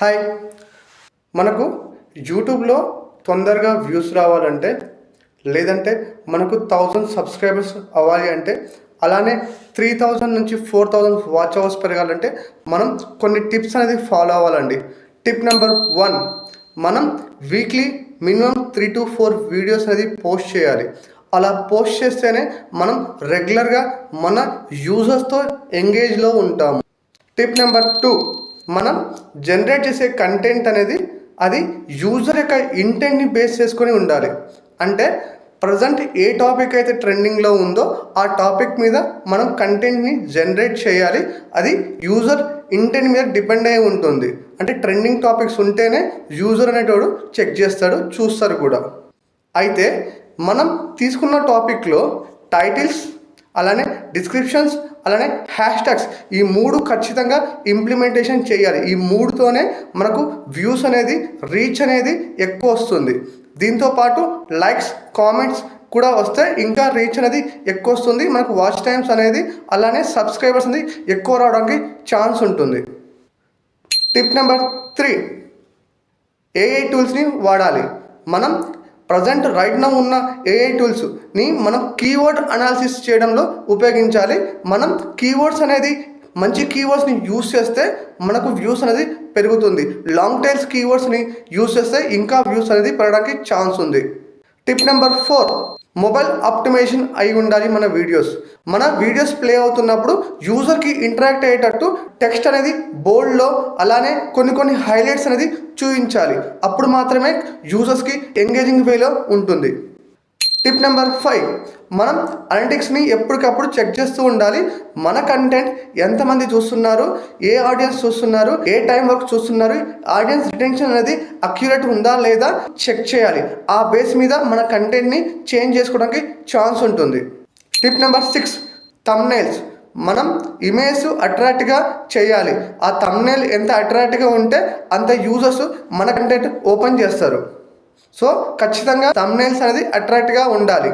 Hi. మనకు యూట్యూబ్లో తొందరగా వ్యూస్ రావాలంటే లేదంటే మనకు థౌజండ్ సబ్స్క్రైబర్స్ అవ్వాలి అంటే అలానే త్రీ థౌజండ్ నుంచి ఫోర్ థౌజండ్ వాచ్ అవర్స్ పెరగాలంటే మనం కొన్ని టిప్స్ అనేది ఫాలో అవ్వాలండి. టిప్ నెంబర్ వన్ మనం weekly minimum three to four videos అనేది పోస్ట్ చేయాలి. అలా పోస్ట్ చేస్తేనే మనం రెగ్యులర్గా మన యూజర్స్తో ఎంగేజ్లో ఉంటాము. టిప్ నెంబర్ టూ మనం జనరేట్ చేసే కంటెంట్ అనేది అది యూజర్ యొక్క ఇంటెంట్ని బేస్ చేసుకొని ఉండాలి. అంటే ప్రజెంట్ ఏ టాపిక్ అయితే ట్రెండింగ్లో ఉందో ఆ టాపిక్ మీద మనం కంటెంట్ని జనరేట్ చేయాలి. అది యూజర్ ఇంటెంట్ మీద డిపెండ్ అయి ఉంటుంది. అంటే ట్రెండింగ్ టాపిక్స్ ఉంటేనే యూజర్ అనేటోడు చెక్ చేస్తాడు చూస్తారు కూడా. అయితే మనం తీసుకున్న టాపిక్లో టైటిల్స్ అలానే డిస్క్రిప్షన్స్ అలానే హ్యాష్ ట్యాగ్స్ ఈ మూడు ఖచ్చితంగా ఇంప్లిమెంటేషన్ చేయాలి. ఈ మూడుతోనే మనకు వ్యూస్ అనేది రీచ్ అనేది ఎక్కువ వస్తుంది. దీంతో పాటు లైక్స్ కామెంట్స్ కూడా వస్తే ఇంకా రీచ్ అనేది ఎక్కువ వస్తుంది. మనకు వాచ్ టైమ్స్ అనేది అలానే సబ్స్క్రైబర్స్ అనేది ఎక్కువ రావడానికి ఛాన్స్ ఉంటుంది. టిప్ నెంబర్ త్రీ ఏఐ టూల్స్ని వాడాలి. మనం ప్రజెంట్ రైట్ నౌ ఉన్న ఏఐ టూల్స్ని మనం కీవర్డ్ అనాలిసిస్ చేయడంలో ఉపయోగించాలి. మనం కీవర్డ్స్ అనేది మంచి కీవర్డ్స్ని యూస్ చేస్తే మనకు వ్యూస్ అనేది పెరుగుతుంది. లాంగ్ టైల్స్ కీవర్డ్స్ని యూస్ చేస్తే ఇంకా వ్యూస్ అనేది పెరగడానికి ఛాన్స్ ఉంది. Tip number four mobile optimisation అయి ఉండాలి మన వీడియోస్. మన వీడియోస్ ప్లే అవుతున్నప్పుడు యూజర్కి ఇంటరాక్ట్ అయ్యేటట్టు టెక్స్ట్ అనేది బోల్డ్లో అలానే కొన్ని కొన్ని హైలైట్స్ అనేది చూపించాలి అప్పుడు మాత్రమే యూజర్స్కి ఎంగేజింగ్ వేలో ఉంటుంది. టిప్ నెంబర్ ఫైవ్ మనం అనలిటిక్స్ని ఎప్పటికప్పుడు చెక్ చేస్తూ ఉండాలి. మన కంటెంట్ ఎంతమంది చూస్తున్నారు ఏ ఆడియన్స్ చూస్తున్నారు ఏ టైం వరకు చూస్తున్నారు ఆడియన్స్ రిటెన్షన్ అనేది అక్యురేట్ ఉందా లేదా చెక్ చేయాలి. ఆ బేస్ మీద మన కంటెంట్ని చేంజ్ చేసుకోవడానికి ఛాన్స్ ఉంటుంది. టిప్ నెంబర్ సిక్స్ తమ్నైల్స్ మనం ఇమేజ్ అట్రాక్ట్గా చేయాలి. ఆ తమ్నేల్ ఎంత అట్రాక్ట్గా ఉంటే అంత యూజర్స్ మన కంటెంట్ ఓపెన్ చేస్తారు. సో ఖచ్చితంగా తమ్నైల్స్ అనేది అట్రాక్ట్గా ఉండాలి.